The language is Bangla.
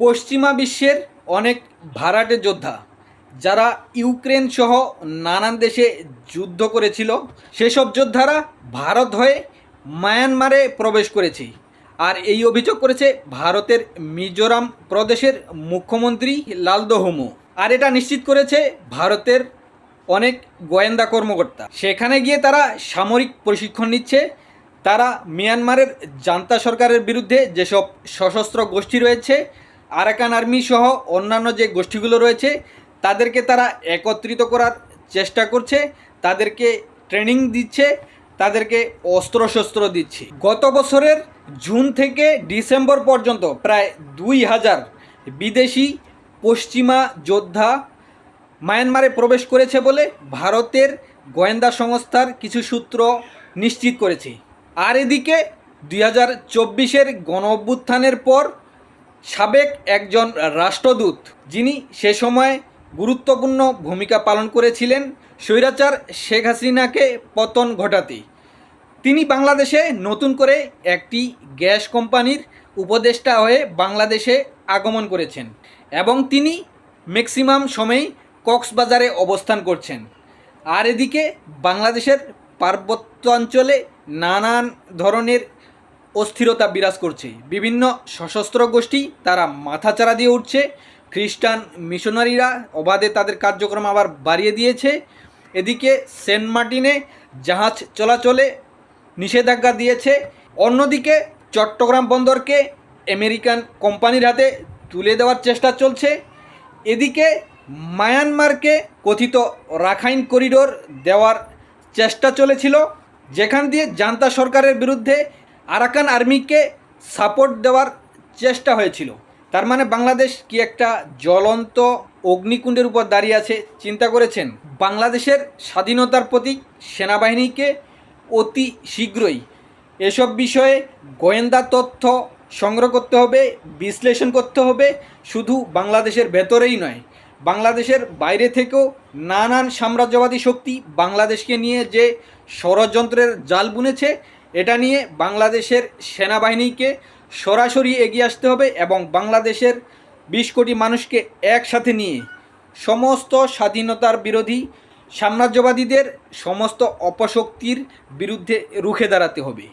পশ্চিমা বিশ্বের অনেক ভাড়াটে যোদ্ধা, যারা ইউক্রেন সহ নানান দেশে যুদ্ধ করেছিল, সেসব যোদ্ধারা ভারত হয়ে মায়ানমারে প্রবেশ করেছে। আর এই অভিযোগ করেছে ভারতের মিজোরাম প্রদেশের মুখ্যমন্ত্রী লালদোহমু আর এটা নিশ্চিত করেছে ভারতের অনেক গোয়েন্দা কর্মকর্তা। সেখানে গিয়ে তারা সামরিক প্রশিক্ষণ নিচ্ছে। তারা মিয়ানমারের জান্তা সরকারের বিরুদ্ধে যেসব সশস্ত্র গোষ্ঠী রয়েছে আরাকান আর্মি সহ অন্যান্য যে গোষ্ঠীগুলো রয়েছে, তাদেরকে তারা একত্রিত করার চেষ্টা করছে, তাদেরকে ট্রেনিং দিচ্ছে, তাদেরকে অস্ত্রশস্ত্র দিচ্ছে। গত বছরের জুন থেকে ডিসেম্বর পর্যন্ত প্রায় দুই হাজার বিদেশি পশ্চিমা যোদ্ধা মায়ানমারে প্রবেশ করেছে বলে ভারতের গোয়েন্দা সংস্থার কিছু সূত্র নিশ্চিত করেছে। আর এদিকে দুই হাজার চব্বিশের গণ অভ্যুত্থানের পর সাবেক একজন রাষ্ট্রদূত, যিনি সে সময় গুরুত্বপূর্ণ ভূমিকা পালন করেছিলেন, স্বৈরাচার শেখ হাসিনাকে পতন ঘটাতে। তিনি বাংলাদেশে নতুন করে একটি গ্যাস কোম্পানির উপদেষ্টা হয়ে বাংলাদেশে আগমন করেছেন এবং তিনি ম্যাক্সিমাম সময়ই কক্সবাজারে অবস্থান করছেন। আর এদিকে বাংলাদেশের পার্বত্যাঞ্চলে নানান ধরনের অস্থিরতা বিরাজ করছে। বিভিন্ন সশস্ত্র গোষ্ঠী তারা মাথাচাড়া দিয়ে উঠছে। খ্রিস্টান মিশনারিরা অবাধে তাদের কার্যক্রম আবার বাড়িয়ে দিয়েছে। এদিকে সেন্ট মার্টিনে জাহাজ চলাচলে নিষেধাজ্ঞা দিয়েছে। অন্যদিকে চট্টগ্রাম বন্দরকে আমেরিকান কোম্পানির হাতে তুলে দেওয়ার চেষ্টা চলছে। এদিকে মায়ানমারকে কথিত রাখাইন করিডোর দেওয়ার চেষ্টা চলেছিল। যেখান দিয়ে জান্তা সরকারের বিরুদ্ধে আরাকান আর্মিকে সাপোর্ট দেওয়ার চেষ্টা হয়েছিল। তার মানে বাংলাদেশ কি একটা জ্বলন্ত অগ্নিকুণ্ডের উপর দাঁড়িয়ে আছে চিন্তা করেছেন? বাংলাদেশের স্বাধীনতার প্রতীক সেনাবাহিনীকে অতি শীঘ্রই এসব বিষয়ে গোয়েন্দা তথ্য সংগ্রহ করতে হবে, বিশ্লেষণ করতে হবে, শুধু বাংলাদেশের ভেতরেই নয়। বাংলাদেশের বাইরে থেকেও নানান সাম্রাজ্যবাদী শক্তি বাংলাদেশকে নিয়ে যে ষড়যন্ত্রের জাল বুনেছে এটা নিয়ে বাংলাদেশের সেনাবাহিনীকে সরাসরি এগিয়ে আসতে হবে এবং বাংলাদেশের বিশ কোটি মানুষকে একসাথে নিয়ে সমস্ত স্বাধীনতার বিরোধী সাম্রাজ্যবাদীদের সমস্ত অপশক্তির বিরুদ্ধে রুখে দাঁড়াতে হবে।